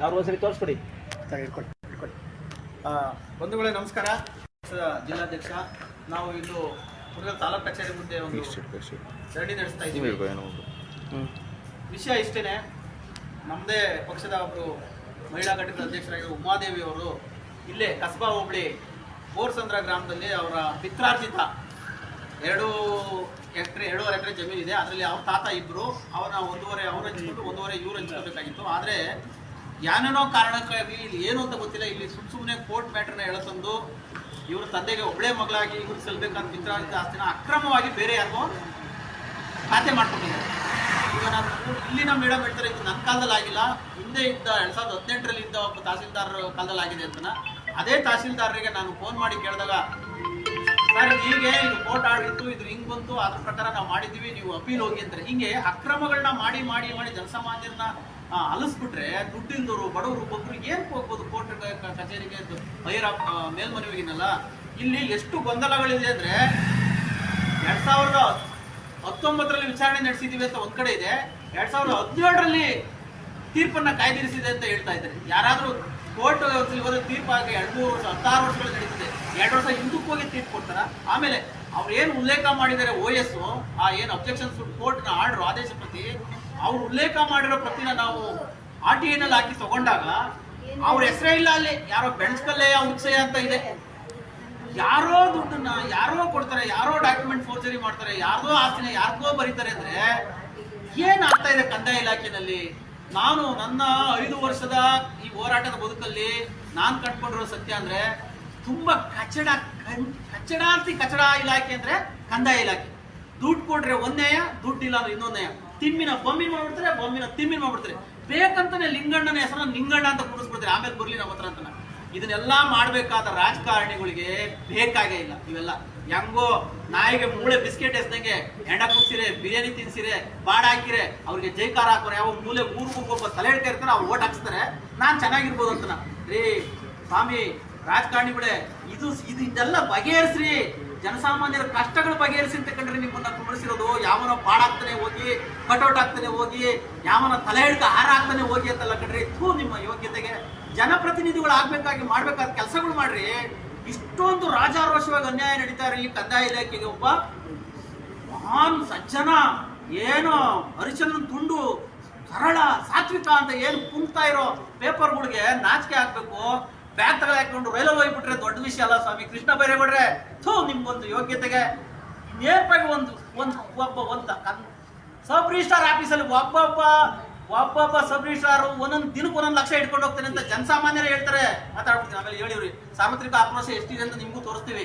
ಅವ್ರು ಒಂದ್ಸರಿ ಆ, ಬಂಧುಗಳೇ ನಮಸ್ಕಾರ. ಜಿಲ್ಲಾಧ್ಯಕ್ಷ ನಾವು ಇಂದು ಕುರುಗಲ್ ತಾಲೂಕು ಕಚೇರಿ ಮುಂದೆ ಒಂದು ಧರಣಿ ನಡೆಸ್ತಾ ಇದ್ದೀವಿ. ಹ್ಞೂ ವಿಷಯ ಇಷ್ಟೇನೆ. ನಮ್ಮದೇ ಪಕ್ಷದ ಒಬ್ಬರು ಮಹಿಳಾ ಘಟಕದ ಅಧ್ಯಕ್ಷರಾಗಿರೋ ಉಮಾದೇವಿ ಅವರು ಇಲ್ಲೇ ಕಸ್ಬಾ ಹೋಬಳಿ ಬೋರ್ಸಂದ್ರ ಗ್ರಾಮದಲ್ಲಿ ಅವರ ಪಿತ್ರಾರ್ಜಿತ ಎರಡು ಎಕರೆ, ಎರಡೂವರೆ ಎಕರೆ ಜಮೀನಿದೆ ಅದರಲ್ಲಿ ಅವ್ರ ತಾತ ಇಬ್ಬರು ಅವ್ರನ್ನ ಒಂದೂವರೆ, ಅವ್ರು ಹಂಚ್ಕೊಂಡು ಒಂದೂವರೆ, ಇವ್ರು ಹಂಚ್ಕೋಬೇಕಾಗಿತ್ತು. ಆದರೆ ಯಾನೇನೋ ಕಾರಣಕ್ಕಾಗಿ ಇಲ್ಲಿ ಏನು ಅಂತ ಗೊತ್ತಿಲ್ಲ. ಇಲ್ಲಿ ಸುಮ್ ಸುಮ್ಮನೆ ಕೋರ್ಟ್ ಮ್ಯಾಟ್ರನ್ನ ಎಳತಂದು ಇವ್ರ ತಂದೆಗೆ ಒಬ್ಬಳೇ ಮಗಳಾಗಿ ಇವ್ರು ಸಲ್ಬೇಕಂತ ಪಿತ್ರಾರ್ಜಿತ ಆಸ್ತಿನ ಅಕ್ರಮವಾಗಿ ಬೇರೆ ಯಾರಿಗೋ ಖಾತೆ ಮಾಡ್ಕೊಂಡಿದ್ದಾರೆ. ಈಗ ನಾನು ಇಲ್ಲಿನ ಮೇಡಮ್ ಹೇಳ್ತಾರೆ ಇದು ನನ್ನ ಕಾಲದಲ್ಲಿ ಆಗಿಲ್ಲ. ಹಿಂದೆ ಇದ್ದ ಎರಡ್ ಸಾವಿರದ ಹದಿನೆಂಟರಲ್ಲಿ ಇದ್ದ ಒಬ್ಬ ತಹಸೀಲ್ದಾರ್ ಕಾಲದಲ್ಲಿ ಆಗಿದೆ ಅಂತ ಅದೇ ತಹಸೀಲ್ದಾರರಿಗೆ ನಾನು ಫೋನ್ ಮಾಡಿ ಕೇಳಿದಾಗ ಸರ್, ಹೀಗೆ ಇದು ಕೋರ್ಟ್ ಆಡಿತ್ತು ಇದು ಹಿಂಗ್ ಬಂತು, ಅದ್ರ ಪ್ರಕಾರ ನಾವು ಮಾಡಿದ್ವಿ, ನೀವು ಅಪೀಲ್ ಹೋಗಿ ಅಂತಾರೆ ಹಿಂಗೆ ಅಕ್ರಮಗಳನ್ನ ಮಾಡಿ ಮಾಡಿ ಮಾಡಿ ಜನಸಾಮಾನ್ಯರನ್ನ ಅಲಿಸ್ಬಿಟ್ರೆ ದುಡ್ಡಿಲ್ದವರು ಬಡವರು ಒಬ್ಬರು ಏನ್ ಹೋಗ್ಬೋದು ಕೋರ್ಟ್ ಕಚೇರಿಗೆ ಬೈರ ಮೇಲ್ಮನವಿಗಿನಲ್ಲ. ಇಲ್ಲಿ ಎಷ್ಟು ಗೊಂದಲಗಳಿದೆ ಅಂದ್ರೆ ಎರಡ್ ಸಾವಿರದ ಹತ್ತೊಂಬತ್ತರಲ್ಲಿ ವಿಚಾರಣೆ ನಡೆಸಿದೀವಿ ಅಂತ ಒಂದ್ ಕಡೆ ಇದೆ. ಎರಡ್ ಸಾವಿರದ ಹದಿನೇಳರಲ್ಲಿ ತೀರ್ಪನ್ನ ಕಾಯ್ದಿರಿಸಿದೆ ಅಂತ ಹೇಳ್ತಾ ಇದ್ದಾರೆ. ಯಾರಾದ್ರೂ ಕೋರ್ಟ್ ತೀರ್ಪಾಗಿ ಎರಡು ಮೂರು ವರ್ಷ ಹತ್ತಾರು ವರ್ಷಗಳು ನಡೀತಿದೆ. ಎರಡು ವರ್ಷ ಹಿಂದಕ್ಕೆ ಹೋಗಿ ತೀರ್ಪು ಕೊಡ್ತಾರ? ಆಮೇಲೆ ಅವ್ರು ಏನು ಉಲ್ಲೇಖ ಮಾಡಿದ್ದಾರೆ ಓ ಎಸ್ ಆ ಏನು ಅಬ್ಜೆಕ್ಷನ್ಸ್ ಕೋರ್ಟ್ನ ಆರ್ಡರ್ ಆದೇಶ ಪ್ರತಿ, ಅವ್ರು ಉಲ್ಲೇಖ ಮಾಡಿರೋ ಪ್ರತಿನ ನಾವು ಆರ್ ಟಿ ಐನಲ್ಲಿ ಹಾಕಿ ತಗೊಂಡಾಗ ಅವ್ರ ಹೆಸರೇ ಇಲ್ಲ ಅಲ್ಲಿ. ಯಾರೋ ಬೆಣಸ್ಕಲ್ಲೆಯ ಉತ್ಸಯ ಅಂತ ಇದೆ. ಯಾರೋ ದುಡ್ಡನ್ನ, ಯಾರೋ ಕೊಡ್ತಾರೆ, ಯಾರೋ ಡಾಕ್ಯುಮೆಂಟ್ ಫೋರ್ಜರಿ ಮಾಡ್ತಾರೆ, ಯಾರ್ದೋ ಆಸ್ತಿನ ಯಾರಿಗೋ ಬರೀತಾರೆ ಅಂದ್ರೆ ಏನ್ ಆಗ್ತಾ ಇದೆ ಕಂದಾಯ ಇಲಾಖೆನಲ್ಲಿ? ನಾನು ನನ್ನ ಐದು ವರ್ಷದ ಈ ಹೋರಾಟದ ಬದುಕಲ್ಲಿ ನಾನ್ ಕಂಡ್ಕೊಂಡಿರೋ ಸತ್ಯ ಅಂದ್ರೆ ತುಂಬಾ ಕಚಡ ಕಚಡ ಅಂತಿ ಕಚಡ ಇಲಾಖೆ ಅಂದ್ರೆ ಕಂದಾಯ ಇಲಾಖೆ. ದುಡ್ಡು ಕೊಟ್ರೆ ಒಂದೇಯ ದುಡ್ಡು ಇಲ್ಲ ಅಂದ್ರೆ ಇನ್ನೊಂದೇಯ ತಿಮ್ಮಿನ ಬೊಮ್ಮಿನ ಮಾಡ್ಬಿಡ್ತಾರೆ ಬೊಮ್ಮಿನ ತಿಮ್ಮಿನ ಮಾಡ್ಬಿಡ್ತಾರೆ. ಬೇಕಂತಾನೆ ಲಿಂಗಣ್ಣನ ಹೆಸರನ್ನ ಲಿಂಗಣ್ಣ ಅಂತ ಕೂಡಿಸ್ಬಿಡ್ತಾರೆ ಆಮೇಲೆ ಬರ್ಲಿ ನಮ್ಮ ಹತ್ರ ಅಂತ ಇದನ್ನೆಲ್ಲ ಮಾಡ್ಬೇಕಾದ ರಾಜಕಾರಣಿಗಳಿಗೆ ಬೇಕಾಗೇ ಇಲ್ಲ ಇವೆಲ್ಲ. ಹೆಂಗೋ ನಾಯಿಗೆ ಮೂಳೆ ಬಿಸ್ಕೆಟ್ ಎಸ್ದಂಗೆ ಎಂಡ ಕುಡ್ಸಿರೆ, ಬಿರಿಯಾನಿ ತಿನ್ಸಿರೆ, ಬಾಡ ಹಾಕಿರೆ, ಅವ್ರಿಗೆ ಜೈಕಾರ ಹಾಕೋರೆ ಯಾವ ಮೂಲೆ ಊರ್ಗೊಬ್ಬ ತಲೆ ಹಿಡ್ತಾ ಇರ್ತಾರೆ ಅವ್ರು ಓಟ್ ಹಾಕ್ಸ್ತಾರೆ. ನಾನ್ ಚೆನ್ನಾಗಿರ್ಬೋದು ಅಂತ ರೀ, ಸ್ವಾಮಿ ರಾಜಕಾರಣಿಗಳೇ ಇದು ಇದು ಇದೆಲ್ಲ ಬಗೆಹರಿಸ್ರಿ. ಜನಸಾಮಾನ್ಯರ ಕಷ್ಟಗಳು ಬಗೆಹರಿಸಿ ಅಂತ ಕಂಡ್ರೆ ನಿಮ್ಮನ್ನ ಕುಮರಿಸಿರೋದು ಯಾವನೋ ಪಾಡಾಗ್ತಾನೆ ಹೋಗಿ ಕಟೌಟ್ ಆಗ್ತಾನೆ ಹೋಗಿ, ಯಾವನ ತಲೆ ಹಿಡ್ಕ ಹಾರ ಆಗ್ತಾನೆ ಹೋಗಿ ಅಂತಲ್ಲ ಕಣ್ರಿ ಇದು ನಿಮ್ಮ ಯೋಗ್ಯತೆಗೆ. ಜನಪ್ರತಿನಿಧಿಗಳು ಆಗ್ಬೇಕಾಗಿ ಮಾಡ್ಬೇಕಾದ ಕೆಲಸಗಳು ಮಾಡ್ರಿ. ಇಷ್ಟೊಂದು ರಾಜಾರೋಷವಾಗಿ ಅನ್ಯಾಯ ನಡೀತಾ ಈ ಕಂದಾಯ ಇಲಾಖೆಗೆ ಒಬ್ಬ ಮಹಾನ್ ಸಜ್ಜನ, ಏನೋ ಹರಿಚಂದ್ರನ್ ತುಂಡು ಸರಳ ಸಾತ್ವಿಕ ಅಂತ ಏನು ಕುಂತಾ ಇರೋ ಪೇಪರ್ಗಳಿಗೆ ನಾಚಿಕೆ ಹಾಕ್ಬೇಕು ಬ್ಯಾಗ್ ತಗ ಹಾಕೊಂಡು ರೈಲಲ್ಲಿ ಹೋಗ್ಬಿಟ್ರೆ ದೊಡ್ಡ ವಿಷಯ ಅಲ್ಲ ಸ್ವಾಮಿ. ಕೃಷ್ಣ ಬೈರೇಗೌಡ್ರೆ, ಥೂ, ನಿಮ್ಗೊಂದು ಯೋಗ್ಯತೆಗೆ ನೇರ್ಪಾಗಿ ಒಂದು ಒಂದು, ಒಬ್ಬ, ಒಂದು ಸಬ್ ರಿಜಿಸ್ಟ್ರಾರ್ ಆಫೀಸಲ್ಲಿ ಒಬ್ಬೊಬ್ಬ ಒಬ್ಬೊಬ್ಬ ಸಬ್ ರಿಜಿಸ್ಟ್ರಾರ್ ಒಂದೊಂದು ದಿನಕ್ಕೆ ಒಂದೊಂದು ಲಕ್ಷ ಇಟ್ಕೊಂಡು ಹೋಗ್ತಾನೆ ಅಂತ ಜನಸಾಮಾನ್ಯರೇ ಹೇಳ್ತಾರೆ. ಮಾತಾಡ್ಬಿಡ್ತೀನಿ, ಆಮೇಲೆ ಹೇಳಿವ್ರಿ. ಸಾರ್ವತ್ರಿಕ ಆಕ್ರೋಶ ಎಷ್ಟಿದೆ ಅಂತ ನಿಮಗೂ ತೋರಿಸ್ತೀವಿ.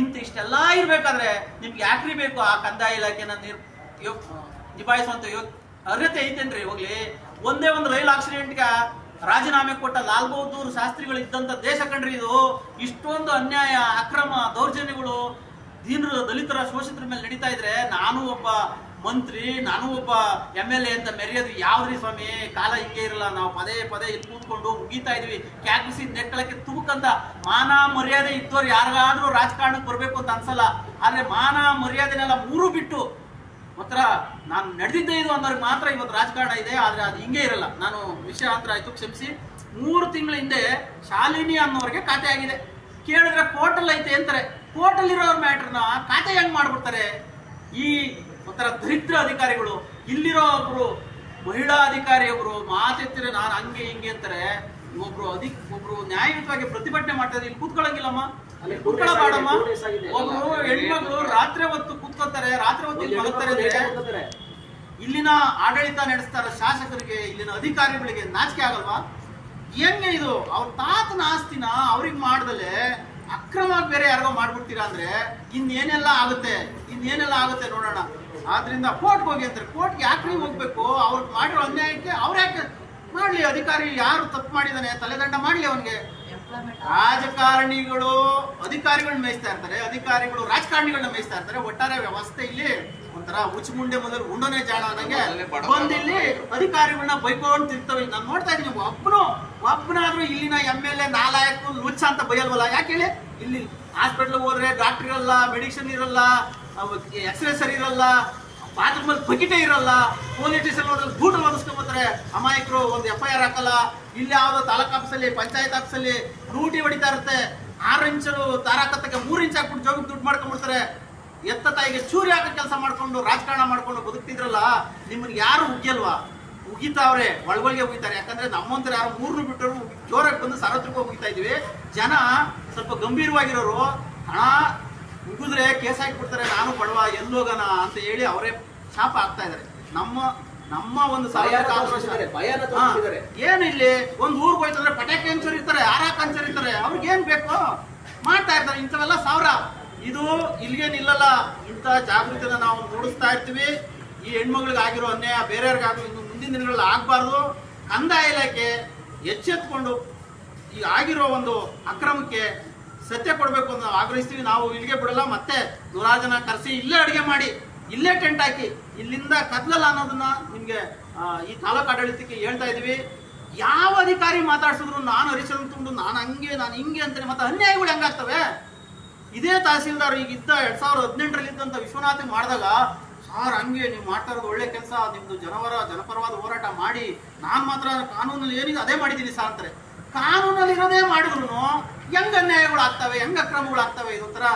ಇಂತ ಇಷ್ಟೆಲ್ಲ ಇರ್ಬೇಕಾದ್ರೆ ನಿಮ್ಗೆ ಯಾಕ್ರಿ ಬೇಕು ಆ ಕಂದಾಯ ಇಲಾಖೆನ ನಿಭಾಯಿಸುವಂತ ಅರ್ಹತೆ ಐತೇನ್ರಿ ಹೋಗ್ಲಿ? ಒಂದೇ ಒಂದು ರೈಲ್ ಆಕ್ಸಿಡೆಂಟ್ಗೆ ರಾಜೀನಾಮೆ ಕೊಟ್ಟ ಲಾಲ್ ಬಹದ್ದೂರ್ ಶಾಸ್ತ್ರಿಗಳು ಇದ್ದಂತ ದೇಶ ಕಂಡ್ರಿ ಇದು ಇಷ್ಟೊಂದು ಅನ್ಯಾಯ, ಅಕ್ರಮ, ದೌರ್ಜನ್ಯಗಳು ದೀನರು ದಲಿತರ ಶೋಷಿತರ ಮೇಲೆ ನಡೀತಾ ಇದ್ರೆ ನಾನು ಒಬ್ಬ ಮಂತ್ರಿ, ನಾನು ಒಬ್ಬ ಎಂ ಎಲ್ ಎ ಅಂತ ಮೆರೆಯೋದು ಯಾವ್ದ್ರಿ ಸ್ವಾಮಿ? ಕಾಲ ಹಿಂಗೆ ಇರಲ್ಲ. ನಾವು ಪದೇ ಪದೇ ಇಲ್ಲಿ ಕೂತ್ಕೊಂಡು ಮುಗಿತಾ ಇದೀವಿ. ಕ್ಯಾಕಿಸಿ ನೆಟ್ಟಳಕ್ಕೆ ತುಮಕಂತ ಮಾನ ಮರ್ಯಾದೆ ಇದ್ದವ್ರು ಯಾರಿಗಾದ್ರೂ ರಾಜಕಾರಣಕ್ಕೆ ಬರಬೇಕು ಅಂತ ಅನ್ಸಲ್ಲ. ಆದ್ರೆ ಮಾನ ಮರ್ಯಾದೆನೆಲ್ಲ ಮೂರು ಬಿಟ್ಟು ಮಾತ್ರ ನಾನು ನಡೆದಿದ್ದೇ ಇದು ಅನ್ನೋರಿಗೆ ಮಾತ್ರ ಇವತ್ತು ರಾಜಕಾರಣ ಇದೆ, ಆದ್ರೆ ಅದು ಹಿಂಗೆ ಇರಲ್ಲ. ನಾನು ವಿಷಯ ಹತ್ರ ಆಯ್ತು, ಕ್ಷಮಿಸಿ. ಮೂರು ತಿಂಗಳ ಹಿಂದೆ ಶಾಲಿನಿ ಅನ್ನೋರಿಗೆ ಖಾತೆ ಆಗಿದೆ. ಕೇಳಿದ್ರೆ ಕೋರ್ಟಲ್ ಐತೆ ಅಂತಾರೆ. ಕೋರ್ಟಲ್ ಇರೋರ್ ಮ್ಯಾಟ್ರನ್ನ ಖಾತೆ ಹೆಂಗ್ ಮಾಡ್ಬಿಡ್ತಾರೆ? ಈ ಒಂಥರ ದರಿದ್ರ ಅಧಿಕಾರಿಗಳು, ಇಲ್ಲಿರೋ ಒಬ್ರು ಮಹಿಳಾ ಅಧಿಕಾರಿ ಒಬ್ರು ಮಾತೆತ್ತಿರ ನಾನು ಹಂಗೆ ಹಿಂಗೆ ಅಂತಾರೆ. ಒಬ್ರು ಅಧಿಕ, ಒಬ್ರು ನ್ಯಾಯಯುತವಾಗಿ ಪ್ರತಿಭಟನೆ ಮಾಡ್ತಾರೆ ಇಲ್ಲಿ ಕೂತ್ಕೊಳ್ಳಂಗಿಲ್ಲಮ್ಮ ಅಲ್ಲಿ ಕೂತ್ಕೊಳ್ಳಬಾಡಮ್ಮ ಒಬ್ರು ಹೆಣ್ಮಕ್ಳು ರಾತ್ರಿ ಹೊತ್ತು ಕುತ್ಕೋತಾರೆ ರಾತ್ರಿ ಹೊತ್ತು ಇಲ್ಲಿನ ಆಡಳಿತ ನಡೆಸ್ತಾರ ಶಾಸಕರಿಗೆ, ಇಲ್ಲಿನ ಅಧಿಕಾರಿಗಳಿಗೆ ನಾಚಿಕೆ ಆಗಲ್ವಾ? ಹೆಂಗೆ ಇದು? ಅವ್ರ ತಾತನ ಆಸ್ತಿನ ಅವ್ರಿಗೆ ಮಾಡ್ದಲೆ ಅಕ್ರಮ ಬೇರೆ ಯಾರಿಗೋ ಮಾಡ್ಬಿಡ್ತೀರಾ ಅಂದ್ರೆ ಇನ್ನೇನೆಲ್ಲ ಆಗುತ್ತೆ? ಇನ್ನೇನೆಲ್ಲ ಆಗುತ್ತೆ ನೋಡೋಣ. ಆದ್ರಿಂದ ಕೋರ್ಟ್ಗೆ ಹೋಗಿ ಅಂತಾರೆ. ಕೋರ್ಟ್ಗೆ ಯಾಕೆ ನೀವು ಹೋಗ್ಬೇಕು? ಅವ್ರಿಗೆ ಮಾಡಿರೋ ಅನ್ಯಾಯಕ್ಕೆ ಅವ್ರ ಯಾಕೆ ಮಾಡ್ಲಿ ಅಧಿಕಾರಿ ಯಾರು ತಪ್ಪು ಮಾಡಿದಾನೆ ತಲೆದಂಡ ಮಾಡಲಿ ಅವನಿಗೆ. ರಾಜಕಾರಣಿಗಳು ಅಧಿಕಾರಿಗಳನ್ನ ಮೇಯಿಸ್ತಾ ಇರ್ತಾರೆ ಅಧಿಕಾರಿಗಳು ರಾಜಕಾರಣಿಗಳನ್ನ ಮೇಯಿಸ್ತಾ ಇರ್ತಾರೆ. ಒಟ್ಟಾರೆ ವ್ಯವಸ್ಥೆ ಇಲ್ಲಿ ಒಂಥರ ಉಚ್ಚುಮುಂಡೆ ಮೊದಲು ಉಂಡನೆ ಜಾಣ ಅನ್ನಂಗೆ ಬಂದಿಲ್ಲಿ ಅಧಿಕಾರಿಗಳನ್ನ ಬೈಕೊಂಡು ತಿರ್ತವೆ ನಾನು ನೋಡ್ತಾ ಇದ್ದೀನಿ ಒಬ್ಬನು ಒಬ್ಬನಾದ್ರೂ ಇಲ್ಲಿನ ಎಂ ಎಲ್ ಎ ನಾಲಾಯಕು ಲುಚ್ಚ ಅಂತ ಬಯಲ್ವಲ್ಲ? ಯಾಕೆ ಹೇಳಿ? ಇಲ್ಲಿ ಹಾಸ್ಪಿಟ್ಲ್ ಹೋದ್ರೆ ಡಾಕ್ಟರ್ ಇರಲ್ಲ ಮೆಡಿಸಿನ್ ಇರಲ್ಲ ಎಕ್ಸ್ರೇ ಸರಿ ಇರಲ್ಲ ಬಾತ್ರೂಮ್ ಅಲ್ಲಿ ಬಕೆಟೇ ಇರಲ್ಲ. ಪೊಲೀಸ್ ಸ್ಟೇಷನ್ ಹೋದ್ರೆ ಗೂಟಲ್ ಬಂದ್ರೆ ಅಮಾಯಕರು ಒಂದು ಎಫ್ ಐ ಆರ್ ಹಾಕಲ್ಲ. ಇಲ್ಲಿ ಯಾವುದೋ ತಾಲೂಕ್ ಆಫೀಸಲ್ಲಿ ಪಂಚಾಯತ್ ಆಫೀಸಲ್ಲಿ ರೂಟಿ ಹೊಡಿತಾ ಇರುತ್ತೆ. ಆರು ಇಂಚು ತಾರಾಕತ್ತಕ್ಕೆ ಮೂರು ಇಂಚ್ ಹಾಕ್ಬಿಟ್ಟು ಜೋಬಿಗೆ ದುಡ್ಡು ಮಾಡ್ಕೊಂಡ್ಬಿಡ್ತಾರೆ. ಎತ್ತ ತಾಯಿಗೆ ಚೂರಿ ಹಾಕೋ ಕೆಲಸ ಮಾಡ್ಕೊಂಡು, ರಾಜಕಾರಣ ಮಾಡ್ಕೊಂಡು ಬದುಕ್ತಿದ್ರಲ್ಲ ನಿಮ್ಮನ್ನ ಯಾರು ಉಗ್ಯಲ್ವಾ ಉಗಿತಾವ್ರೆ, ಒಳಗೊಳಗೆ ಉಗಿತಾರೆ. ಯಾಕಂದ್ರೆ ನಮ್ಮಂತರ ಯಾರು ಮೂರ್ನು ಬಿಟ್ಟರು, ಜೋರಾಗಿ ಬಂದು ಸಾರ್ವತ್ರಿಕ ಉಗಿತಾ ಇದೀವಿ ಜನ ಸ್ವಲ್ಪ ಗಂಭೀರವಾಗಿರೋರು, ಹಣ ಉಗಿದ್ರೆ ಕೇಸ್ ಹಾಕಿಬಿಡ್ತಾರೆ ನಾನು ಬಡವ ಎಲ್ಲೋಗನ ಅಂತ ಹೇಳಿ ಅವರೇ ಶಾಪ ಆಗ್ತಾ ಇದಾರೆ ನಮ್ಮ ನಮ್ಮ ಒಂದು. ಏನು ಇಲ್ಲಿ? ಒಂದು ಊರ್ಗ್ ಹೋಯ್ತಂದ್ರೆ ಪಟಾಕಿ ಹಂಚರ್ ಇರ್ತಾರೆ ಆರಾಕ್ ಹಂಚರ್ ಇರ್ತಾರೆ ಅವ್ರಿಗೆ ಏನ್ ಬೇಕು? ಮಾಡ್ತಾ ಇರ್ತಾರೆ ಇಂಥವೆಲ್ಲ ಸಾವಿರ. ಇದು ಇಲ್ಲಿಗೆ ನಿಲ್ಲಲ್ಲ. ಇಂಥ ಜಾಗೃತಿನ ನಾವು ಮೂಡಿಸ್ತಾ ಇರ್ತೀವಿ. ಈ ಹೆಣ್ಮಕ್ಳಿಗೆ ಆಗಿರೋ ಅನ್ಯಾಯ ಬೇರೆಯವ್ರಿಗಾಗಿರೋ ಇನ್ನು ಮುಂದಿನ ದಿನಗಳಲ್ಲಿ ಆಗಬಾರ್ದು. ಕಂದಾಯ ಇಲಾಖೆ ಎಚ್ಚೆತ್ಕೊಂಡು ಈ ಆಗಿರೋ ಒಂದು ಅಕ್ರಮಕ್ಕೆ ಸತ್ಯ ಕೊಡಬೇಕು ಅಂತ ಆಗ್ರಹಿಸ್ತೀವಿ. ನಾವು ಇಲ್ಲಿಗೆ ಬಿಡಲ್ಲ, ಮತ್ತೆ ನೂರಾರು ಕರೆಸಿ ಇಲ್ಲೇ ಅಡುಗೆ ಮಾಡಿ, ಇಲ್ಲೇ ಟೆಂಟ್ ಹಾಕಿ, ಇಲ್ಲಿಂದ ಕದ್ಲಲ್ಲ ಅನ್ನೋದನ್ನ ನಿಮ್ಗೆ ಈ ತಾಲೂಕು ಆಡಳಿತಕ್ಕೆ ಹೇಳ್ತಾ ಇದೀವಿ ಯಾವ ಅಧಿಕಾರಿ ಮಾತಾಡ್ಸಿದ್ರು ನಾನು ಹರಿಚಂದ್ರ ತುಂಡು, ನಾನು ಹಂಗೆ, ನಾನು ಹಿಂಗೆ ಅಂತಾನೆ, ಮತ್ತೆ ಅನ್ಯಾಯಗಳು ಹೆಂಗಾಗ್ತವೆ? ಇದೇ ತಹಸೀಲ್ದಾರ್ ಈಗ ಇದ್ದ ಎರಡ್ ಸಾವಿರದ ಹದಿನೆಂಟರಲ್ಲಿ ಇದ್ದಂತ ವಿಶ್ವನಾಥ್ ಮಾಡಿದಾಗ, ಸಾರ್, ಹಂಗೆ, ನೀವು ಮಾಡ್ತಾ ಇರೋದು ಒಳ್ಳೆ ಕೆಲಸ, ನಿಮ್ದು ಜನವರ, ಜನಪರವಾದ ಹೋರಾಟ ಮಾಡಿ, ನಾನು ಮಾತ್ರ ಕಾನೂನಲ್ಲಿ ಏನಿದೆ, ಅದೇ ಮಾಡಿದ್ದೀನಿ ಸಾ ಅಂತಾರೆ. ಕಾನೂನಲ್ಲಿ ಇರೋದೇ ಮಾಡಿದ್ರು ಹೆಂಗ್ ಅನ್ಯಾಯಗಳು ಹೆಂಗ ಅಕ್ರಮಗಳಾಗ್ತವೆ ಇದೊಂಥರ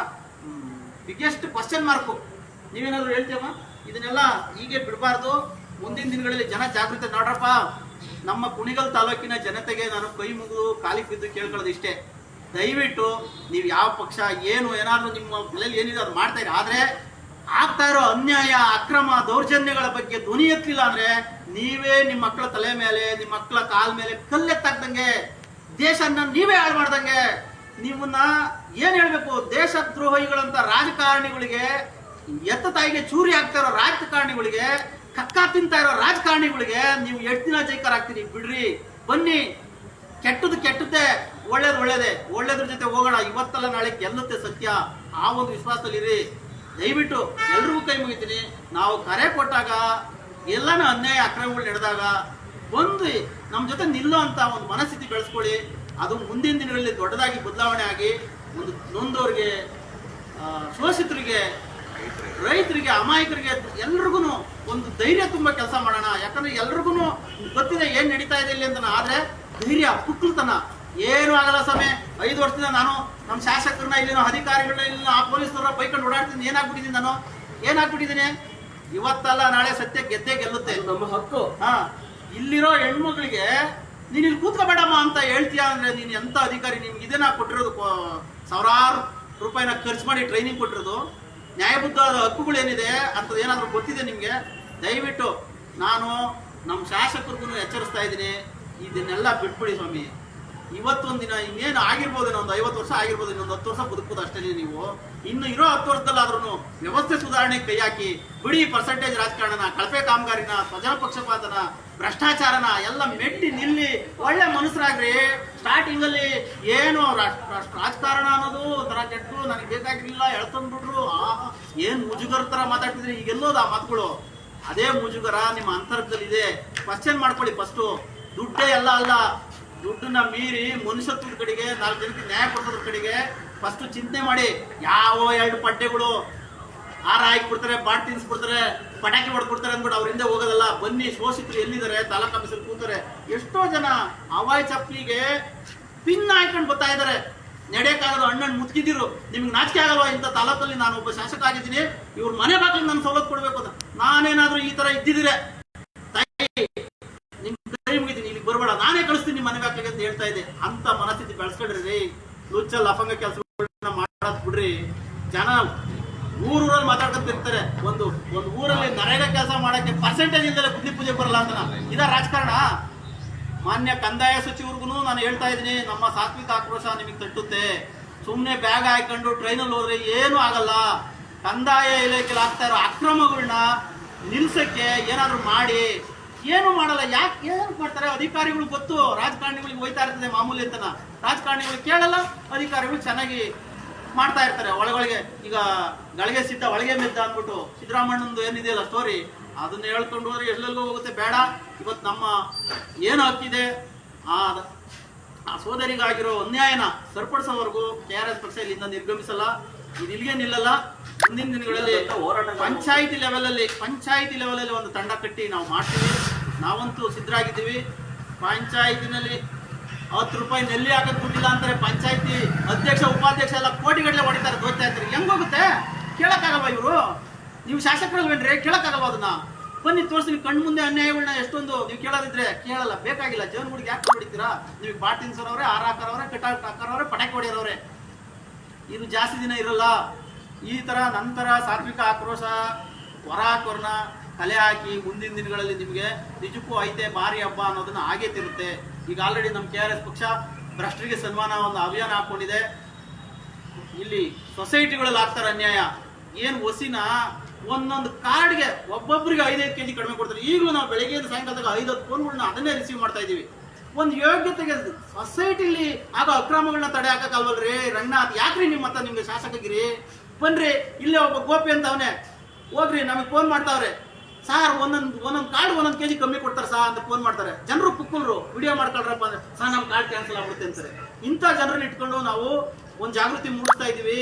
ಬಿಗ್ಗೆಸ್ಟ್ ಕ್ವಶನ್ ಮಾರ್ಕು ನೀವೇನಾದ್ರು ಹೇಳ್ತೀವಮ್ಮ ಇದನ್ನೆಲ್ಲ ಹೀಗೆ ಬಿಡಬಾರ್ದು. ಮುಂದಿನ ದಿನಗಳಲ್ಲಿ ಜನ ಜಾಗೃತಿ ನೋಡ್ರಪ್ಪ. ನಮ್ಮ ಕುಣಿಗಲ್ ತಾಲೂಕಿನ ಜನತೆಗೆ ನಾನು ಕೈ ಮುಗಿದು ಕಾಲಿಗೆ ಬಿದ್ದು ಕೇಳ್ಕೊಳ್ಳೋದು ಇಷ್ಟೇ. ದಯವಿಟ್ಟು ನೀವು ಯಾವ ಪಕ್ಷ, ಏನು, ಏನಾದರೂ ನಿಮ್ಮ ಮನೇಲಿ ಏನಿದೆ ಅದು ಮಾಡ್ತಾ ಇರಿ. ಆದ್ರೆ ಆಗ್ತಾ ಇರೋ ಅನ್ಯಾಯ, ಅಕ್ರಮ ದೌರ್ಜನ್ಯಗಳ ಬಗ್ಗೆ ಧ್ವನಿ ಎತ್ತಲಿಲ್ಲ ಅಂದ್ರೆ ನೀವೇ ನಿಮ್ಮ ಮಕ್ಕಳ ತಲೆ ಮೇಲೆ, ನಿಮ್ಮ ಮಕ್ಕಳ ಕಾಲ್ ಮೇಲೆ ಕಲ್ಲೆತ್ತಾಕ್ದಂಗೆ ದೇಶನ ನೀವೇ ಹಾಳು ಮಾಡ್ದಂಗೆ, ನಿಮ್ಮನ್ನ ಏನ್ ಹೇಳ್ಬೇಕು? ದೇಶದ್ರೋಹಿಗಳಂತ ರಾಜಕಾರಣಿಗಳಿಗೆ ಎತ್ತ ತಾಯಿಗೆ ಚೂರಿ ಆಗ್ತಾ ಇರೋ ರಾಜಕಾರಣಿಗಳಿಗೆ, ಕಕ್ಕ ತಿಂತಾ ಇರೋ ರಾಜಕಾರಣಿಗಳಿಗೆ ನೀವು ಎಷ್ಟು ದಿನ ಜೈಕಾರ ಆಗ್ತೀರಿ ಬಿಡ್ರಿ, ಬನ್ನಿ. ಕೆಟ್ಟದ್ದು ಕೆಟ್ಟದ್ದೇ, ಒಳ್ಳೇದು ಒಳ್ಳೇದೇ. ಒಳ್ಳೇದ್ರ ಜೊತೆ ಹೋಗೋಣ. ಇವತ್ತಲ್ಲ ನಾಳೆ ಗೆಲ್ಲುತ್ತೆ ಸತ್ಯ. ಆ ಒಂದು ವಿಶ್ವಾಸದಲ್ಲಿರಿ. ದಯವಿಟ್ಟು ಎಲ್ರಿಗೂ ಕೈ ಮುಗಿತೀನಿ. ನಾವು ಕರೆ ಕೊಟ್ಟಾಗ, ಎಲ್ಲಾನು ಅನ್ಯಾಯ, ಅಕ್ರಮಗಳು ನಡೆದಾಗ, ಬಂದು ನಮ್ಮ ಜೊತೆ ನಿಲ್ಲೋ ಅಂತ ಒಂದು ಮನಸ್ಥಿತಿ ಬೆಳೆಸ್ಕೊಳ್ಳಿ. ಅದು ಮುಂದಿನ ದಿನಗಳಲ್ಲಿ ದೊಡ್ಡದಾಗಿ ಬದಲಾವಣೆ ಆಗಿ ಒಂದು ನೊಂದವ್ರಿಗೆ ಶೋಷಿತರಿಗೆ ರೈತರಿಗೆ ಅಮಾಯಕರಿಗೆ ಎಲ್ರಿಗೂ ಒಂದು ಧೈರ್ಯ ತುಂಬ ಕೆಲಸ ಮಾಡೋಣ. ಯಾಕಂದ್ರೆ ಎಲ್ರಿಗೂ ಗೊತ್ತಿದೆ ಏನ್ ನಡೀತಾ ಇದೆ ಇಲ್ಲಿ ಅಂತ ಆದ್ರೆ ಧೈರ್ಯ ಪುಕ್ಕಲ್ತನ ಏನು ಆಗಲ್ಲ ಸಮಯ ಐದು ವರ್ಷದಿಂದ ನಾನು ನಮ್ಮ ಶಾಸಕರನ್ನ ಇಲ್ಲಿನ ಅಧಿಕಾರಿಗಳನ್ನ ಇಲ್ಲಿನ ಆ ಪೊಲೀಸರ ಬೈಕೊಂಡು ಓಡಾಡ್ತೀನಿ. ಏನಾಗ್ಬಿಟ್ಟಿದ್ದೀನಿ ನಾನು? ಏನಾಗ್ಬಿಟ್ಟಿದ್ದೀನಿ? ಇವತ್ತಲ್ಲ ನಾಳೆ ಸತ್ಯ ಗೆದ್ದೆ ಗೆಲ್ಲುತ್ತೆ. ನಮ್ಮ ಹಕ್ಕು. ಹಾ. ಇಲ್ಲಿರೋ ಹೆಣ್ಮಕ್ಳಿಗೆ, ನೀನ್ ಇಲ್ಲಿ ಕೂತ್ಕೋಬೇಡಮ್ಮ ಅಂತ ಹೇಳ್ತೀಯ ಅಂದ್ರೆ ನೀನು ಎಂಥ ಅಧಿಕಾರಿ? ನಿಮ್ಗೆ ಇದನ್ನ ಕೊಟ್ಟಿರೋದು ಸಾವಿರಾರು ರೂಪಾಯಿನ ಖರ್ಚು ಮಾಡಿ ಟ್ರೈನಿಂಗ್ ಕೊಟ್ಟಿರೋದು. ನ್ಯಾಯಬದ್ಧವಾದ ಹಕ್ಕುಗಳು ಏನಿದೆ ಏನಾದರೂ ಗೊತ್ತಿದೆ ನಿಮಗೆ? ದಯವಿಟ್ಟು ನಾನು ನಮ್ಮ ಶಾಸಕರಿಗೂ ಎಚ್ಚರಿಸ್ತಾ ಇದ್ದೀನಿ. ಇದನ್ನೆಲ್ಲ ಬಿಟ್ಬಿಡಿ ಸ್ವಾಮಿ. ಇವತ್ತೊಂದು ದಿನ ಇನ್ನೇನು ಆಗಿರ್ಬೋದು ಇನ್ನೊಂದು ಐವತ್ತು ವರ್ಷ ಆಗಿರ್ಬೋದು, ಇನ್ನೊಂದು ಹತ್ತು ವರ್ಷ ಬದುಕೋದು ಅಷ್ಟೇ ನೀವು. ಇನ್ನು ಇರೋ ಹತ್ತು ವರ್ಷದಲ್ಲಾದ್ರೂ ವ್ಯವಸ್ಥೆ ಸುಧಾರಣೆಗೆ ಕೈ ಹಾಕಿ ಬಿಡಿ ಪರ್ಸೆಂಟೇಜ್ ರಾಜಕಾರಣನ, ಕಳಪೆ ಕಾಮಗಾರಿನ, ಸ್ವಜನ ಪಕ್ಷಪಾತನ ಭ್ರಷ್ಟಾಚಾರನ ಎಲ್ಲ ಮೆಟ್ಟಿ ನಿಲ್ಲಿ ಒಳ್ಳೆ ಮನುಷ್ಯರಾಗ್ರಿ. ಸ್ಟಾರ್ಟಿಂಗ್ ಅಲ್ಲಿ ಏನು ರಾಜ್- ರಾಜ್- ರಾಜಕಾರಣ ಅನ್ನೋದು ಒಂಥರ ಕೆಟ್ಟರು ನನಗೆ ಬೇಕಾಗಿರ್ಲಿಲ್ಲ, ಎಳ್ಕೊಂಡ್ಬಿಟ್ರು. ಆ ಏನ್ ಮುಜುಗರ ತರ ಮಾತಾಡ್ತಿದ್ರಿ? ಈಗೆಲ್ಲೋದು ಆ ಮಾತುಗಳು. ಅದೇ ಮುಜುಗರ ನಿಮ್ಮ ಅಂತರ್ಗದಲ್ಲಿ ಇದೆ ಕ್ವಶನ್ ಮಾಡ್ಕೊಳ್ಳಿ ಫಸ್ಟು ದುಡ್ಡೇ ಎಲ್ಲ ಅಲ್ಲ. ದುಡ್ಡನ್ನ ಮೀರಿ ಮನುಷ್ಯತ್ವದ ಕಡೆಗೆ, ನಾಲ್ಕು ಜನಕ್ಕೆ ನ್ಯಾಯ ಕೊಡ್ಸೋದ್ರ ಕಡೆಗೆ ಫಸ್ಟ್ ಚಿಂತೆ ಮಾಡಿ. ಯಾವ ಎರಡು ಪಡ್ಡೆಗಳು. ಹಾಕಿ ಕೊಡ್ತಾರೆ ಬಾಟ್ ತಿನ್ಸ್ಬಿಡ್ತಾರೆ ಪಟಾಕಿ ಹೊಡ್ಕೊಡ್ತಾರೆ ಅಂದ್ಬಿಟ್ಟು ಅವ್ರ ಹಿಂದೆ ಹೋಗೋದಲ್ಲ. ಬನ್ನಿ ಶೋಷಿತರು ಎಲ್ಲಿದ್ದಾರೆ? ತಾಲೂಕು ಆಫೀಸಲ್ಲಿ ಕೂತಾರೆ. ಎಷ್ಟೋ ಜನ ಅವಾಯ್ ಚಪ್ಪಲಿಗೆ ಪಿನ್ ಹಾಕೊಂಡು ಬರ್ತಾ ಇದ್ದಾರೆ. ನಡೆಯಕ್ಕಾಗಲ್ಲ ಅಣ್ಣನ್ ಮುತ್ಕಿದಿರು ನಿಮ್ಗೆ ನಾಚಿಕೆ ಆಗಲ್ವಾ ಇಂಥ ತಾಲೂಕಲ್ಲಿ? ನಾನು ಒಬ್ಬ ಶಾಸಕ ಆಗಿದ್ದೀನಿ. ಇವ್ರ ಮನೆ ಬಾಗಿಲಿಗೆ ನಾನು ಸವಲತ್ತು ಕೊಡ್ಬೇಕು ಅಂತ. ನಾನೇನಾದ್ರೂ ಈ ತರ ಇದ್ದಿದ್ರೆ ತಾಯಿ ಕೈ ಬರಬೇಡ. ನಾನೇ ಕಳಿಸ್ತೀನಿ ನಿಮ್ಮ ಮನೆ ಅಂತ ಹೇಳ್ತಾ ಇದ್ದೆ. ಅಂತ ಮನಸ್ಥಿತಿ ಬೆಳೆಸ್ಕೊಂಡ್ರಿ ಲುಚ್ಚಲ್ಲಿ ಲುಚ್ಚಲ್ ಅಫಂಗ ಕೆಲಸ ಮಾಡೋದ್ ಬಿಡ್ರಿ. ಜನ ಊರೂರಲ್ಲಿ ಮಾತಾಡ್ಕೊಂತಿರ್ತಾರೆ ಒಂದು ಒಂದು ಊರಲ್ಲಿ ನರೇಗ ಕೆಲಸ ಮಾಡಕ್ಕೆ ಪರ್ಸೆಂಟೇಜ್ ಇಲ್ಲದೆ ಬುದ್ಧಿ ಪೂಜೆ ಬರಲ್ಲ ಅಂತ ಇದ ರಾಜಕಾರಣ. ಮಾನ್ಯ ಕಂದಾಯ ಸಚಿವರಿಗೂ ನಾನು ಹೇಳ್ತಾ ಇದ್ದೀನಿ, ನಮ್ಮ ಸಾತ್ವಿಕ ಆಕ್ರೋಶ ನಿಮಗೆ ತಟ್ಟುತ್ತೆ. ಸುಮ್ಮನೆ ಬ್ಯಾಗ್ ಹಾಕೊಂಡು ಟ್ರೈನಲ್ಲಿ ಹೋದ್ರೆ ಏನೂ ಆಗಲ್ಲ. ಕಂದಾಯ ಇಲಾಖೆಯಲ್ಲಿ ಆಗ್ತಾ ಇರೋ ಅಕ್ರಮಗಳನ್ನ ನಿಲ್ಸಕ್ಕೆ ಏನಾದರೂ ಮಾಡಿ. ಏನು ಮಾಡಲ್ಲ. ಯಾಕೆ ಏನು ಮಾಡ್ತಾರೆ? ಅಧಿಕಾರಿಗಳು ಗೊತ್ತು. ರಾಜಕಾರಣಿಗಳಿಗೆ ಹೋಯ್ತಾ ಇರ್ತದೆ ಮಾಮೂಲಿ ಅಂತನ. ರಾಜಕಾರಣಿಗಳು ಕೇಳಲ್ಲ. ಅಧಿಕಾರಿಗಳು ಚೆನ್ನಾಗಿ ಮಾಡ್ತಾ ಇರ್ತಾರೆ. ಒಳಗೊಳಗೆ ಈಗ ಗಳಿಗೆ ಸಿದ್ಧ ಒಳಗೆ ಮೆದ್ದ ಅಂದ್ಬಿಟ್ಟು ಸಿದ್ದರಾಮಣ್ಣಂದು ಏನಿದೆಯಲ್ಲ ಸ್ಟೋರಿ ಅದನ್ನ ಹೇಳ್ಕೊಂಡು ಹೋದ್ರೆ ಎಲ್ಲೆಲ್ಲೋ ಹೋಗುತ್ತೆ. ಬೇಡ. ಇವತ್ತು ನಮ್ಮ ಏನು ಹಕ್ಕಿದೆ? ಆ ಆ ಸೋದರಿಗಾಗಿರೋ ಅನ್ಯಾಯನ ಸರಿಪಡಿಸೋವರೆಗೂ ಕೆ ಆರ್ ಎಸ್ ಪಕ್ಷ ಇಲ್ಲಿಂದ ನಿರ್ಗಮಿಸಲ್ಲ. ಇದು ಇಲ್ಲಿಗೆ ನಿಲ್ಲಲ್ಲ. ಮುಂದಿನ ದಿನಗಳಲ್ಲಿ ಪಂಚಾಯಿತಿ ಲೆವೆಲಲ್ಲಿ ಪಂಚಾಯಿತಿ ಲೆವೆಲಲ್ಲಿ ಒಂದು ತಂಡ ಕಟ್ಟಿ ನಾವು ಮಾಡ್ತೀವಿ. ನಾವಂತೂ ಸಿದ್ಧರಾಗಿದ್ದೀವಿ. ಪಂಚಾಯಿತಿನಲ್ಲಿ ಹತ್ತು ರೂಪಾಯಿ ನೆಲ್ಲಿ ಹಾಕಕ್ಕೆ ಕೊಟ್ಟಿಲ್ಲ ಅಂತಾರೆ. ಪಂಚಾಯಿತಿ ಅಧ್ಯಕ್ಷ ಕೋಟಿಗಟ್ಟಲೆ ಹೊಡಿತಾರೆ ದೋಚ್ತಾ ಇರ್ತಾರೆ. ಹೆಂಗ್ ಹೋಗುತ್ತೆ? ಕೇಳಕ್ಕಾಗಲ್ವ ಇವರು? ನೀವು ಶಾಸಕರಲ್ವೇನ್ರಿ? ಕೇಳಕ್ಕಾಗಲ್ವ ಅದನ್ನ? ಬನ್ನಿ, ತೋರಿಸ್ತೀನಿ. ಕಣ್ಣು ಮುಂದೆ ಅನ್ಯಾಯಗಳನ್ನ ಎಷ್ಟೊಂದು ನೀವು ಕೇಳೋದಿದ್ರೆ ಕೇಳಲ್ಲ, ಬೇಕಾಗಿಲ್ಲ. ಜನಗಳಿಗೆ ಯಾಕೆ ಹೊಡಿತೀರಾ? ನೀವು ಬಾಟ್ ತಿನ್ಸೋರವ್ರೆ ಹಾರ ಹಾಕೋರವ್ರೆ ಕಟಾಕ್ ಹಾಕೋರವ್ರೆ ಪಟಾಕಿ ಹೊಡೆಯೋರವ್ರೆ ಇದು ಜಾಸ್ತಿ ದಿನ ಇರಲ್ಲ. ಈ ತರ ನಂತರ ಸಾತ್ವಿಕ ಆಕ್ರೋಶ ಹೊರ ಹಾಕೋರ್ನ ಕಲೆ ಹಾಕಿ ಮುಂದಿನ ದಿನಗಳಲ್ಲಿ ನಿಮಗೆ ನಿಜಕ್ಕೂ ಐತೆ, ಭಾರಿ ಹಬ್ಬ ಅನ್ನೋದನ್ನ ಆಗೇ ತಿರುತ್ತೆ. ಈಗ ಆಲ್ರೆಡಿ ನಮ್ಮ ಕೆ ಆರ್ ಎಸ್ ಪಕ್ಷ ಭ್ರಷ್ಟರಿಗೆ ಸನ್ಮಾನ ಒಂದು ಅಭಿಯಾನ ಹಾಕೊಂಡಿದೆ ಇಲ್ಲಿ ಸೊಸೈಟಿಗಳಲ್ಲಿ ಆಗ್ತಾರೆ ಅನ್ಯಾಯ. ಏನು ಒಸಿನ ಒಂದೊಂದು ಕಾರ್ಡ್ಗೆ ಒಬ್ಬೊಬ್ಬರಿಗೆ ಐದೈದು ಕೆಜಿ ಕಡಿಮೆ ಕೊಡ್ತಾರೆ. ಈಗಲೂ ನಾವು ಬೆಳಗ್ಗೆ ಸಾಯಂಕಾಲದಾಗ ಐದತ್ತು ಫೋನ್ಗಳನ್ನ ಅದನ್ನೇ ರಿಸೀವ್ ಮಾಡ್ತಾ ಇದೀವಿ ಒಂದು ಯೋಗ್ಯತೆಗೆ ಸೊಸೈಟಿಲಿ ಆಗೋ ಅಕ್ರಮಗಳನ್ನ ತಡೆ ಹಾಕಕ್ಕಲ್ವಲ್ರಿ ರಂಗನಾಥ್, ಯಾಕ್ರಿ ನಿಮ್ಮ ಹತ್ರ ನಿಮ್ಗೆ ಶಾಸಕಗಿರಿ ಬನ್ರಿ, ಇಲ್ಲೇ ಒಬ್ಬ ಗೋಪಿ ಅಂತ ಅವನೇ. ಹೋಗ್ರಿ, ನಮಗೆ ಫೋನ್ ಮಾಡ್ತಾವ್ರೆ. ಸಾರ್, ಒಂದೊಂದು ಒಂದೊಂದು ಕಾರ್ಡ್ ಒಂದೊಂದು ಕೆಜಿ ಕಮ್ಮಿ ಕೊಡ್ತಾರೆ ಸಾ ಅಂತ ಫೋನ್ ಮಾಡ್ತಾರೆ. ಜನರು ಕುಕ್ಕಲ್ರು ವಿಡಿಯೋ ಮಾಡ್ಕೊಳ್ರಪ್ಪ ಅಂದ್ರೆ, ಸಾ ನಮ್ಮ ಕಾರ್ಡ್ ಕ್ಯಾನ್ಸಲ್ ಆಗ್ಬಿಡುತ್ತೆ ಅಂತಾರೆ. ಇಂಥ ಜನರನ್ನ ಇಟ್ಕೊಂಡು ನಾವು ಒಂದು ಜಾಗೃತಿ ಮೂಡಿಸ್ತಾ ಇದ್ದೀವಿ.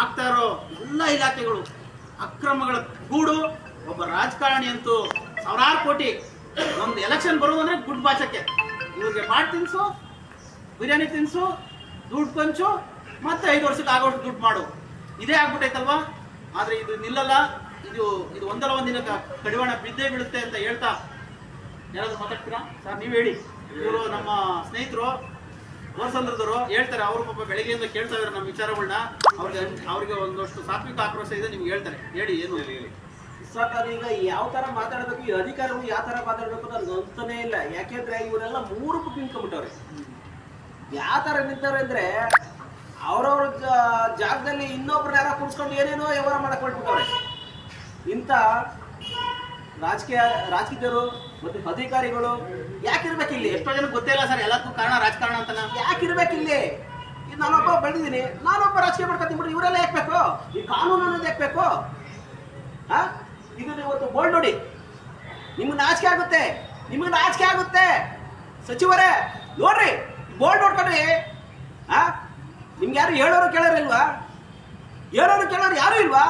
ಆಗ್ತಾ ಇರೋ ಎಲ್ಲ ಇಲಾಖೆಗಳು, ಅಕ್ರಮಗಳ ಗೂಡು, ಒಬ್ಬ ರಾಜಕಾರಣಿ ಅಂತೂ ಸಾವಿರಾರು ಕೋಟಿ ಒಂದು ಎಲೆಕ್ಷನ್ ಬರೋದು ಅಂದ್ರೆ ಗುಡ್ ಬಾಚಕ್ಕೆ ಇವ್ರಿಗೆ ಮಾಡಿ ತಿನ್ಸು, ಬಿರಿಯಾನಿ ತಿನ್ಸು, ದುಡ್ಡು ಕೊಂಚು, ಮತ್ತೆ ಐದು ವರ್ಷಕ್ಕೆ ಆಗೋಷ್ಟು ದುಡ್ಡು ಮಾಡು. ಇದೇ ಆಗ್ಬಿಟ್ಟೈತಲ್ವಾ? ಆದ್ರೆ ಇದು ನಿಲ್ಲಲ್ಲ. ಇದು ಇದು ಒಂದಲ್ಲ ಒಂದಿನ ಕಡಿವಾಣ ಬಿದ್ದೇ ಬೀಳುತ್ತೆ ಅಂತ ಹೇಳ್ತಾ. ಯಾರಾದ್ರೂ ಮಾತಾಡ್ತೀರಾ? ಸರ್, ನೀವು ಹೇಳಿ. ಇವರು ನಮ್ಮ ಸ್ನೇಹಿತರು. ಗೋರ್ಸಂದ್ರದವರು ಹೇಳ್ತಾರೆ, ಅವರು ಪಾಪ ಬೆಳಗ್ಗೆಯಿಂದ ಕೇಳ್ತಾ ಇದಾರೆ ನಮ್ಮ ವಿಚಾರಗಳನ್ನ ಅವ್ರಿಗೆ ಅವ್ರಿಗೆ ಒಂದಷ್ಟು ಸಾತ್ವಿಕ ಆಕ್ರೋಶ ಇದೆ ನಿಮ್ಗೆ ಹೇಳ್ತಾರೆ. ಹೇಳಿ, ಏನು ಹೇಳಿ ನಾನೀಗ ಯಾವ ತರ ಮಾತಾಡಬೇಕು, ಈ ಅಧಿಕಾರಿಗಳು ಯಾವ ತರ ಮಾತಾಡಬೇಕು ನಾನು ಅನ್ಸ್ತಾನೆ ಇಲ್ಲ. ಯಾಕೆಂದ್ರೆ ಇವರೆಲ್ಲ ಮೂರು ನಿಂತ್ಕೊಂಡ್ಬಿಟ್ಟವ್ರೆ. ಯಾವ ತರ ನಿಂತವ್ರೆ ಅಂದ್ರೆ ಅವ್ರವ್ರ ಜಾಗದಲ್ಲಿ ಇನ್ನೊಬ್ರು ಯಾರ ಕುಡ್ಸ್ಕೊಂಡು ಏನೇನೋ ವ್ಯವಹಾರ ಮಾಡಕ್ ಹೊರಟ್ಬಿಟ್ಟವ್ರೆ ಇಂಥ ರಾಜಕೀಯ, ರಾಜಕೀಯರು ಮತ್ತೆ ಅಧಿಕಾರಿಗಳು ಯಾಕಿರ್ಬೇಕು ಇಲ್ಲಿ? ಎಷ್ಟೋ ಜನ ಗೊತ್ತಿಲ್ಲ ಸರ್, ಎಲ್ಲದಕ್ಕೂ ಕಾರಣ ರಾಜಕಾರಣ ಅಂತ ಯಾಕಿರ್ಬೇಕು ಇಲ್ಲಿ? ಇದು ನಾನೊಬ್ಬ ಬೆಳೆದಿದ್ದೀನಿ ನಾನೊಬ್ಬ ರಾಜಕೀಯ ಮಾಡ್ಕೊತೀನಿ ಇವರೆಲ್ಲ ಯಾಕೆ ಬೇಕು? ಈ ಕಾನೂನು ಅನ್ನೋದು ಯಾಕೆ ಬೇಕು? ಹಾ? ಇದು ಇವತ್ತು ಬೋರ್ಡ್ ನೋಡಿ. ನಿಮ್ಗೆ ನಾಚಿಕೆ ಆಗುತ್ತೆ. ನಿಮ್ಗೆ ನಾಚಿಕೆ ಆಗುತ್ತೆ. ಸಚಿವರೇ, ನೋಡ್ರಿ ಬೋರ್ಡ್ ನೋಡ್ಕೊಂಡ್ರಿ. ಹಾ? ನಿಮ್ಗೆ ಯಾರು ಹೇಳೋರು ಕೇಳೋರು ಇಲ್ವಾ? ಹೇಳೋರು ಕೇಳೋರು ಯಾರು ಇಲ್ವಾ?